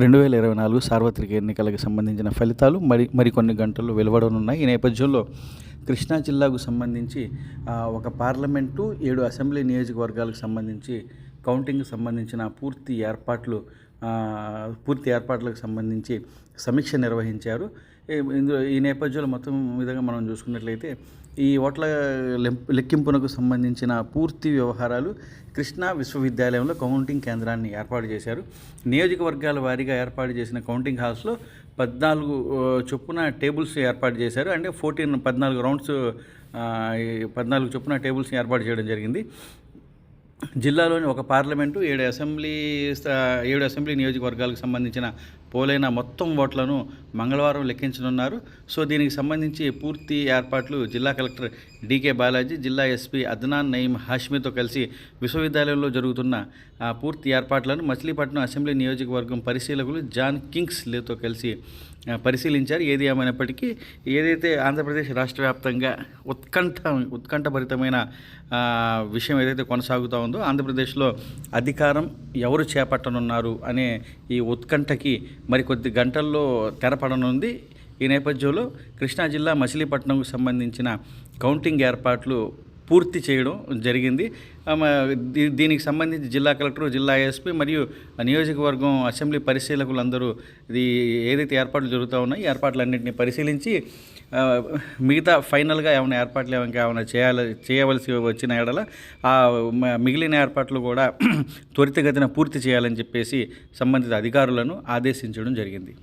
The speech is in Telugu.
రెండు వేల ఇరవై నాలుగు సార్వత్రిక ఎన్నికలకు సంబంధించిన ఫలితాలు మరి మరికొన్ని గంటల్లో వెలువడనున్నాయి. ఈ నేపథ్యంలో కృష్ణా జిల్లాకు సంబంధించి ఒక పార్లమెంటు ఏడు అసెంబ్లీ నియోజకవర్గాలకు సంబంధించి కౌంటింగ్కి సంబంధించిన పూర్తి ఏర్పాట్లు పూర్తి ఏర్పాట్లకు సంబంధించి సమీక్ష నిర్వహించారు. ఇందులో ఈ నేపథ్యంలో మొత్తం విధంగా మనం చూసుకున్నట్లయితే ఈ ఓట్ల లెక్కింపునకు సంబంధించిన పూర్తి వ్యవహారాలు కృష్ణా విశ్వవిద్యాలయంలో కౌంటింగ్ కేంద్రాన్ని ఏర్పాటు చేశారు. నియోజకవర్గాల వారీగా ఏర్పాటు చేసిన కౌంటింగ్ హాల్స్లో పద్నాలుగు చొప్పున టేబుల్స్ ఏర్పాటు చేశారు. అంటే ఫోర్టీన్ పద్నాలుగు రౌండ్స్ పద్నాలుగు చొప్పున టేబుల్స్ ఏర్పాటు చేయడం జరిగింది. జిల్లాలోని ఒక పార్లమెంటు ఏడు అసెంబ్లీ ఏడు అసెంబ్లీ నియోజకవర్గాలకు సంబంధించిన పోలైన మొత్తం ఓట్లను మంగళవారం లెక్కించనున్నారు. సో దీనికి సంబంధించి పూర్తి ఏర్పాట్లు జిల్లా కలెక్టర్ డీకే బాలాజీ జిల్లా ఎస్పీ అద్నాన్ నయీం హాష్మీతో కలిసి విశ్వవిద్యాలయంలో జరుగుతున్న పూర్తి ఏర్పాట్లను మచిలీపట్నం అసెంబ్లీ నియోజకవర్గం పరిశీలకులు జాన్ కింగ్స్ లేతో కలిసి పరిశీలించారు. ఏది ఏమైనప్పటికీ ఏదైతే ఆంధ్రప్రదేశ్ రాష్ట్ర వ్యాప్తంగా ఉత్కంఠ ఉత్కంఠభరితమైన విషయం ఏదైతే కొనసాగుతూ ఉందో ఆంధ్రప్రదేశ్లో అధికారం ఎవరు చేపట్టనున్నారు అనే ఈ ఉత్కంఠకి మరికొద్ది గంటల్లో తెరపడనుంది. ఈ నేపథ్యంలో కృష్ణా జిల్లా మచిలీపట్నంకు సంబంధించిన కౌంటింగ్ ఏర్పాట్లు పూర్తి చేయడం జరిగింది. దీనికి సంబంధించి జిల్లా కలెక్టర్ జిల్లా ఎస్పీ మరియు నియోజకవర్గం అసెంబ్లీ పరిశీలకులందరూ ఇది ఏదైతే ఏర్పాట్లు జరుగుతూ ఉన్నాయో ఏర్పాట్లన్నింటినీ పరిశీలించి మిగతా ఫైనల్గా ఏమైనా ఏర్పాట్లు ఇంకా ఏమైనా చేయాలి చేయవలసి వచ్చిన ఎడల ఆ మ- మిగిలిన ఏర్పాట్లు కూడా త్వరితగతిన పూర్తి చేయాలని చెప్పేసి సంబంధిత అధికారులను ఆదేశించడం జరిగింది.